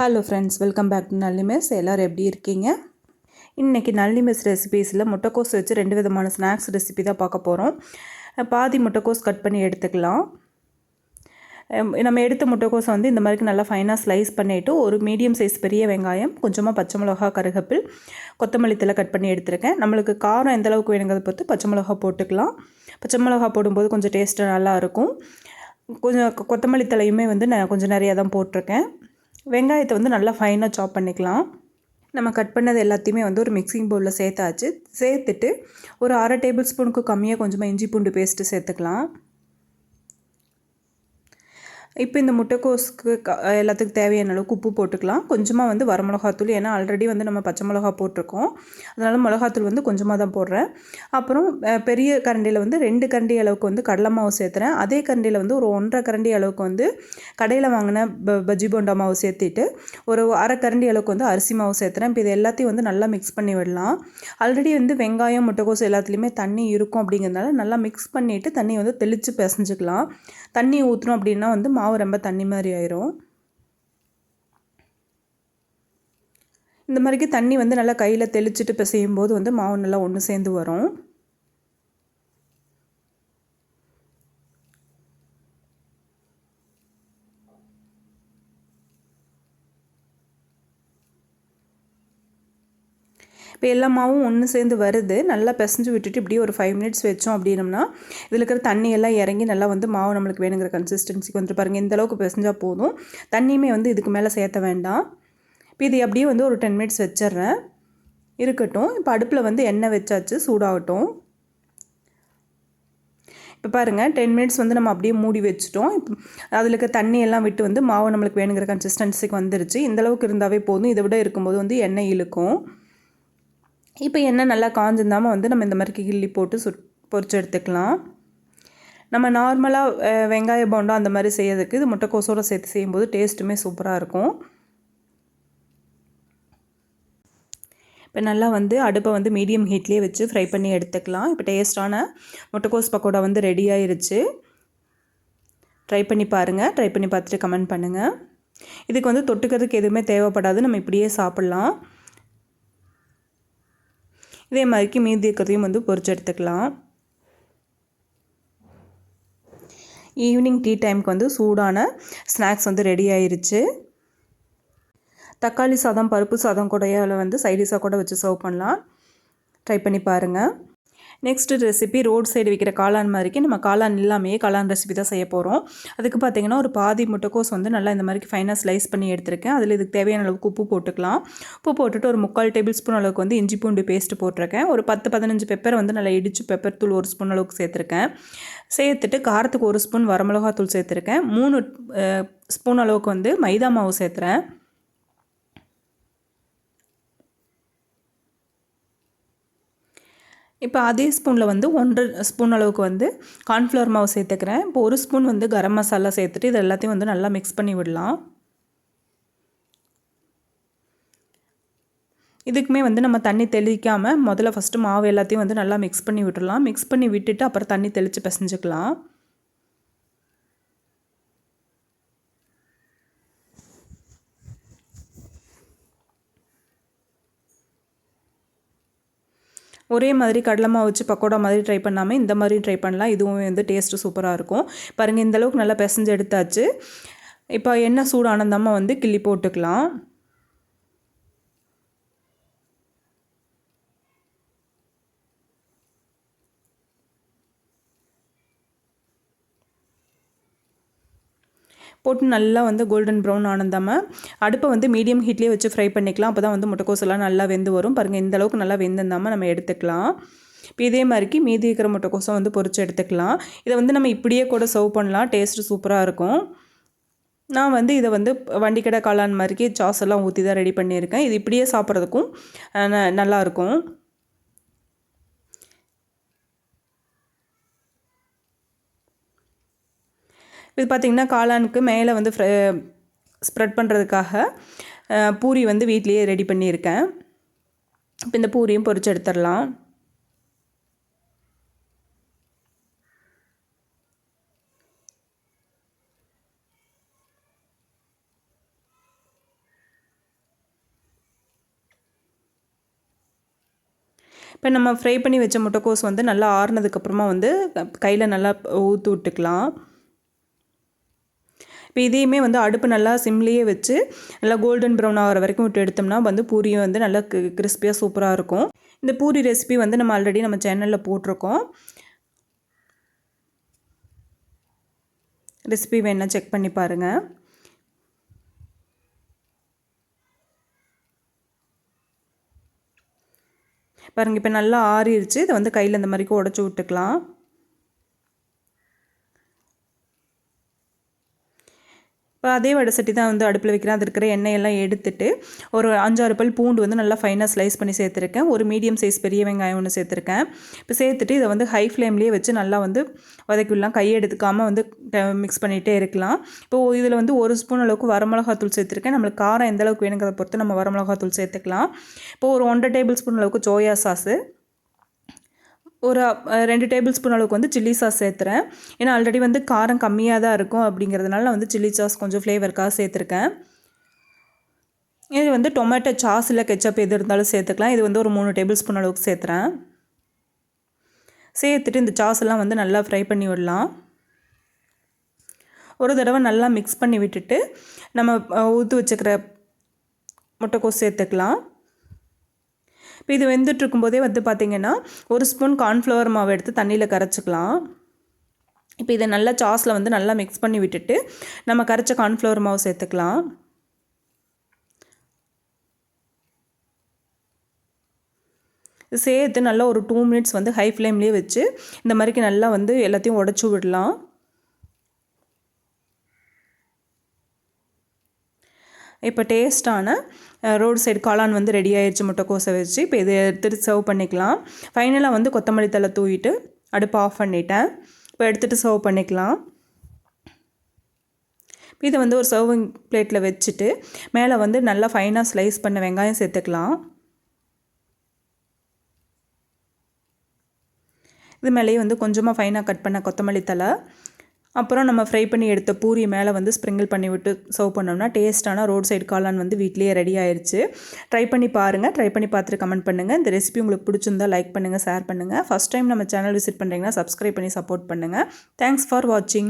Hello friends welcome back to நல்லிமெஸ் எல்லோரும் எப்படி இருக்கீங்க? இன்றைக்கி நல்லிமெஸ் ரெசிபீஸில் முட்டைக்கோஸ் வச்சு ரெண்டு விதமான ஸ்நாக்ஸ் ரெசிபி தான் பார்க்க போகிறோம் பாதி முட்டைக்கோஸ் கட் பண்ணி எடுத்துக்கலாம். நம்ம எடுத்த முட்டைக்கோஸை வந்து இந்த மாதிரி நல்லா ஃபைனாக ஸ்லைஸ் பண்ணிவிட்டு ஒரு மீடியம் சைஸ் பெரிய வெங்காயம் கொஞ்சமாக பச்சை மிளகா கருகப்பில் கொத்தமல்லி தலை கட் பண்ணி எடுத்திருக்கேன். நம்மளுக்கு காரம் எந்த அளவுக்கு வேணுங்கிறத பொறுத்து பச்சை மிளகா போட்டுக்கலாம். பச்சை மிளகா போடும்போது கொஞ்சம் டேஸ்ட்டாக நல்லா இருக்கும். கொஞ்சம் கொத்தமல்லி தலையுமே வந்து நான் கொஞ்சம் நிறையா தான் போட்டிருக்கேன். வெங்காயத்தை வந்து நல்லா ஃபைனாக சாப் பண்ணிக்கலாம். நம்ம கட் பண்ணது எல்லாத்தையுமே வந்து ஒரு மிக்சிங் பவுலில் சேர்த்தாச்சு. சேர்த்துட்டு ஒரு அரை டேபிள் ஸ்பூனுக்கு கம்மியாக கொஞ்சமாக இஞ்சி பூண்டு பேஸ்ட்டு சேர்த்துக்கலாம். இப்போ இந்த முட்டைக்கோஸுக்கு க எல்லாத்துக்கும் தேவையான அளவுக்கு உப்பு போட்டுக்கலாம். கொஞ்சமாக வந்து வரமிளகாத்தூள் ஏன்னா ஆல்ரெடி வந்து நம்ம பச்சை மிளகா போட்டிருக்கோம். அதனால் மிளகாத்தூள் வந்து கொஞ்சமாக தான் போடுறேன். அப்புறம் பெரிய கரண்டியில் வந்து ரெண்டு கரண்டி அளவுக்கு வந்து கடலை மாவு சேர்த்துறேன். அதே கரண்டியில் வந்து ஒரு ஒன்றரை கரண்டி அளவுக்கு வந்து கடையில் வாங்கின ப பஜ்ஜி போண்டா மாவு சேர்த்திட்டு ஒரு அரை கரண்டி அளவுக்கு வந்து அரிசி மாவு சேர்த்துறேன். இப்போ இது எல்லாத்தையும் வந்து நல்லா மிக்ஸ் பண்ணி விடலாம். ஆல்ரெடி வந்து வெங்காயம் முட்டைக்கோஸ் எல்லாத்துலேயுமே தண்ணி இருக்கும் அப்படிங்கிறதுனால நல்லா மிக்ஸ் பண்ணிவிட்டு தண்ணி வந்து தெளித்து பிசைஞ்சிக்கலாம். தண்ணி ஊற்றணும் அப்படின்னா வந்து மாவு ரொம்ப தண்ணி மாதிரி ஆயிரும். இந்த மாதிரிக்கு தண்ணி வந்து நல்லா கையில் தெளிச்சுட்டு பிசையும் போது வந்து மாவு நல்லா ஒன்று சேர்ந்து வரும். இப்போ எல்லா மாவும் ஒன்று சேர்ந்து வருது. நல்லா பிசைஞ்சு விட்டுட்டு இப்படியே ஒரு ஃபைவ் மினிட்ஸ் வச்சோம் அப்படின்னம்னா இதில் இருக்கிற தண்ணி எல்லாம் இறங்கி நல்லா வந்து மாவு நம்மளுக்கு வேணுங்கிற கன்சிஸ்டன்சிக்கு வந்துட்டு பாருங்கள் இந்த அளவுக்கு போதும். தண்ணியுமே வந்து இதுக்கு மேலே சேர்த்த வேண்டாம். இப்போ இது அப்படியே வந்து ஒரு டென் மினிட்ஸ் வச்சிடுறேன். இருக்கட்டும். இப்போ அடுப்பில் வந்து எண்ணெய் வச்சாச்சு சூடாகட்டும். இப்போ பாருங்கள் டென் மினிட்ஸ் வந்து நம்ம அப்படியே மூடி வச்சுட்டோம். இப்போ அதில் இருக்க தண்ணி எல்லாம் விட்டு வந்து மாவு நம்மளுக்கு வேணுங்கிற கன்சிஸ்டன்சிக்கு வந்துருச்சு. இந்தளவுக்கு இருந்தாவே போதும். இதை விட இருக்கும்போது வந்து எண்ணெய் இழுக்கும். இப்போ எண்ணெய் நல்லா காஞ்சிருந்தாமல் வந்து நம்ம இந்த மாதிரி கிள்ளி போட்டு சுட் பொறிச்சு எடுத்துக்கலாம். நம்ம நார்மலாக வெங்காய போண்டா அந்த மாதிரி செய்யறதுக்கு இது முட்டைக்கோசோட சேர்த்து செய்யும்போது டேஸ்ட்டுமே சூப்பராக இருக்கும். இப்போ நல்லா வந்து அடுப்பை வந்து மீடியம் ஹீட்லேயே வச்சு ஃப்ரை பண்ணி எடுத்துக்கலாம். இப்போ டேஸ்ட்டான முட்டைக்கோஸ் பக்கோடா வந்து ரெடி ஆயிருச்சு. ட்ரை பண்ணி பாருங்கள் ட்ரை பண்ணி பார்த்துட்டு கமெண்ட் பண்ணுங்கள் இதுக்கு வந்து தொட்டுக்கிறதுக்கு எதுவுமே தேவைப்படாது. நம்ம இப்படியே சாப்பிட்லாம். இதே மாதிரிக்கு மீதி இருக்கிறதையும் வந்து பொரிச்சு எடுத்துக்கலாம். ஈவினிங் டீ டைமுக்கு வந்து சூடான ஸ்நாக்ஸ் வந்து ரெடி ஆயிருச்சு. தக்காளி சாதம் பருப்பு சாதம் கூடயால வந்து சைடிஷாக கூட வச்சு சர்வ் பண்ணலாம். ட்ரை பண்ணி பாருங்கள் நெக்ஸ்ட் ரெசிபி ரோட் சைடு விற்கிற காளான் மாதிரிக்கு நம்ம காளான் இல்லாமையே காளான் ரெசிபி தான் செய்ய போகிறோம் அதுக்கு பார்த்தீங்கன்னா ஒரு பாதி முட்டைக்கோஸ் வந்து நல்லா இந்த மாதிரி ஃபைனாக ஸ்லைஸ் பண்ணி எடுத்திருக்கேன். அதில் இதுக்கு தேவையான அளவுக்கு உப்பு போட்டுக்கலாம். உப்பு போட்டுட்டு ஒரு முக்கால் டேபிள் ஸ்பூன் அளவுக்கு வந்து இஞ்சி பூண்டு பேஸ்ட் போட்டிருக்கேன். ஒரு பத்து பதினஞ்சு பெப்பர் வந்து நல்லா இடித்து பெப்பர் தூள் ஒரு ஸ்பூன் அளவுக்கு சேர்த்துருக்கேன். சேர்த்துட்டு காரத்துக்கு ஒரு ஸ்பூன் வரமிளகாத்தூள் சேர்த்துருக்கேன். மூணு ஸ்பூன் அளவுக்கு வந்து மைதா மாவு சேர்த்துறேன். இப்போ அதே ஸ்பூனில் வந்து ஒன்றரை ஸ்பூன் அளவுக்கு வந்து கார்ன்ஃப்ளவர் மாவு சேர்த்துக்கிறேன். இப்போ ஒரு ஸ்பூன் வந்து கரம் மசாலா சேர்த்துட்டு இது எல்லாத்தையும் வந்து நல்லா மிக்ஸ் பண்ணி விடலாம். இதுக்குமே வந்து நம்ம தண்ணி தெளிக்காமல் முதல்ல ஃபஸ்ட்டு மாவு எல்லாத்தையும் வந்து நல்லா மிக்ஸ் பண்ணி விட்டுடலாம். மிக்ஸ் பண்ணி விட்டுட்டு அப்புறம் தண்ணி தெளித்து பிசைஞ்சுக்கலாம். ஒரே மாதிரி கடலமாக வச்சு பக்கோடா மாதிரி ட்ரை பண்ணாமல் இந்த மாதிரி ட்ரை பண்ணலாம். இதுவும் வந்து டேஸ்ட்டு சூப்பராக இருக்கும். பாருங்கள் இந்தளவுக்கு நல்லா பிசைஞ்சு எடுத்தாச்சு. இப்போ எண்ணெய் சூடானந்தமாக வந்து கிள்ளி போட்டுக்கலாம். போட்டு நல்லா வந்து கோல்டன் ப்ரௌன் ஆனந்தாமல் அடுப்பை வந்து மீடியம் ஹீட்லேயே வச்சு ஃப்ரை பண்ணிக்கலாம். அப்போ தான் வந்து முட்டைக்கோஸ் எல்லாம் நல்லா வெந்து வரும். பாருங்கள் இந்த அளவுக்கு நல்லா வெந்திருந்தாமல் நம்ம எடுத்துக்கலாம். இப்போ இதே மாதிரிக்கு மீதி இருக்கிற முட்டைக்கோசம் வந்து பொறிச்சு எடுத்துக்கலாம். இதை வந்து நம்ம இப்படியே கூட சர்வ் பண்ணலாம். டேஸ்ட்டு சூப்பராக இருக்கும். நான் வந்து இதை வந்து வண்டிக்கடை காளான் மாதிரிக்கு சாஸ் எல்லாம் ஊற்றி தான் ரெடி பண்ணியிருக்கேன். இது இப்படியே சாப்பிட்றதுக்கும் ந- நல்லாயிருக்கும் இது பார்த்திங்கன்னா காளானுக்கு மேலே வந்து ஸ்ப்ரெட் பண்ணுறதுக்காக பூரி வந்து வீட்லேயே ரெடி பண்ணியிருக்கேன். இப்போ இந்த பூரியும் பொறிச்சு எடுத்துடலாம். இப்போ நம்ம ஃப்ரை பண்ணி வச்ச முட்டைக்கோஸ் வந்து நல்லா ஆறுனதுக்கப்புறமா வந்து கையில் நல்லா ஊற்று விட்டுக்கலாம். இப்போ இதையுமே வந்து அடுப்பு நல்லா சிம்லேயே வச்சு நல்லா கோல்டன் ப்ரௌன் ஆகிற வரைக்கும் விட்டு எடுத்தோம்னா வந்து பூரியும் வந்து நல்லா கிறிஸ்பியாக சூப்பராக இருக்கும். இந்த பூரி ரெசிபி வந்து நம்ம ஆல்ரெடி நம்ம சேனலில் போட்டிருக்கோம். ரெசிபி வேணால் செக் பண்ணி பாருங்கள் பாருங்கள் இப்போ நல்லா ஆறிடுச்சு இதை வந்து கையில் இந்த மாதிரி உடச்சி விட்டுக்கலாம். அதே வடை சட்டி தான் வந்து அடுப்பில் வைக்கிறேன். அது இருக்கிற எண்ணெயெல்லாம் எடுத்துட்டு ஒரு அஞ்சாறு பல் பூண்டு வந்து நல்லா ஃபைனாக ஸ்லைஸ் பண்ணி சேர்த்துருக்கேன். ஒரு மீடியம் சைஸ் பெரிய வெங்காயம் ஒன்று சேர்த்துருக்கேன். இப்போ சேர்த்துட்டு இதை வந்து ஹை ஃப்ளேம்லேயே வச்சு நல்லா வந்து வதக்கி விடலாம் கையை எடுத்துக்காமல் வந்து மிக்ஸ் பண்ணிகிட்டே இருக்கலாம். இப்போது இதில் வந்து ஒரு ஸ்பூன் அளவுக்கு வரமிளகாத்தூள் சேர்த்துருக்கேன். நம்மளுக்கு காரம் எந்த அளவுக்கு வேணுங்கிறத பொறுத்து நம்ம வரமிளகாத்தூள் சேர்த்துக்கலாம். இப்போது ஒரு ஒன்றரை டேபிள் ஸ்பூன் அளவுக்கு சோயா சாஸு ஒரு ரெண்டு டேபிள் ஸ்பூன் அளவுக்கு வந்து சில்லி சாஸ் சேர்த்துறேன். ஏன்னா ஆல்ரெடி வந்து காரம் கம்மியாக தான் இருக்கும் அப்படிங்கிறதுனால நான் வந்து சில்லி சாஸ் கொஞ்சம் ஃப்ளேவருக்காக சேர்த்துருக்கேன். இது வந்து டொமேட்டோ சாஸ் இல்லை கெச்சப் எது இருந்தாலும் சேர்த்துக்கலாம். இது வந்து ஒரு மூணு டேபிள் ஸ்பூன் அளவுக்கு சேர்த்துறேன். சேர்த்துட்டு இந்த சாஸெல்லாம் வந்து நல்லா ஃப்ரை பண்ணி விடலாம். ஒரு தடவை நல்லா மிக்ஸ் பண்ணி விட்டுட்டு நம்ம ஊற்றி வச்சுக்கிற முட்டைக்கோஸ் சேர்த்துக்கலாம். இப்போ இது வெந்துட்டு இருக்கும்போதே வந்து பார்த்திங்கன்னா ஒரு ஸ்பூன் கார்ன்ஃப்ளவர் மாவு எடுத்து தண்ணியில் கரைச்சிக்கலாம். இப்போ இதை நல்லா சாஸில் வந்து நல்லா மிக்ஸ் பண்ணி விட்டுட்டு நம்ம கரைச்ச கார்ன்ஃப்ளவர் மாவு சேர்த்துக்கலாம். சேர்த்து நல்லா ஒரு டூ மினிட்ஸ் வந்து ஹை ஃப்ளேம்லேயே வச்சு இந்த மாதிரிக்கு நல்லா வந்து எல்லாத்தையும் உடச்சி விடலாம். இப்போ டேஸ்ட்டான ரோடு சைடு காளான் வந்து ரெடி ஆயிடுச்சு முட்டைக்கோசை வச்சு. இப்போ இதை எடுத்துகிட்டு சர்வ் பண்ணிக்கலாம். ஃபைனலாக வந்து கொத்தமல்லி தலை தூவிட்டு அடுப்பு ஆஃப் பண்ணிட்டேன். இப்போ எடுத்துகிட்டு சர்வ் பண்ணிக்கலாம். இதை வந்து ஒரு சர்விங் பிளேட்டில் வச்சுட்டு மேலே வந்து நல்லா ஃபைனாக ஸ்லைஸ் பண்ண வெங்காயம் சேர்த்துக்கலாம். இது மேலேயே வந்து கொஞ்சமாக ஃபைனாக கட் பண்ண கொத்தமல்லி தலை அப்புறம் நம்ம ஃப்ரை பண்ணி எடுத்த பூரி மேலே வந்து ஸ்ப்ரிங்கிள் பண்ணிவிட்டு சர்வ் பண்ணோம்னா டேஸ்ட்டான ரோட் சைடு காளான் வந்து வீட்லேயே ரெடி ஆயிடுச்சு ட்ரை பண்ணி பாருங்கள் ட்ரை பண்ணி பார்த்துட்டு கமெண்ட் பண்ணுங்கள் இந்த ரெசிபி உங்களுக்கு பிடிச்சிருந்தா லைக் பண்ணுங்கள் ஷேர் பண்ணுங்கள் ஃபஸ்ட் டைம் நம்ம சேனல் விசிட் பண்ணுறீங்கன்னா சப்ஸ்கிரைப் பண்ணி சப்போர்ட் பண்ணுங்கள் தேங்க்ஸ் ஃபார் வாட்சிங்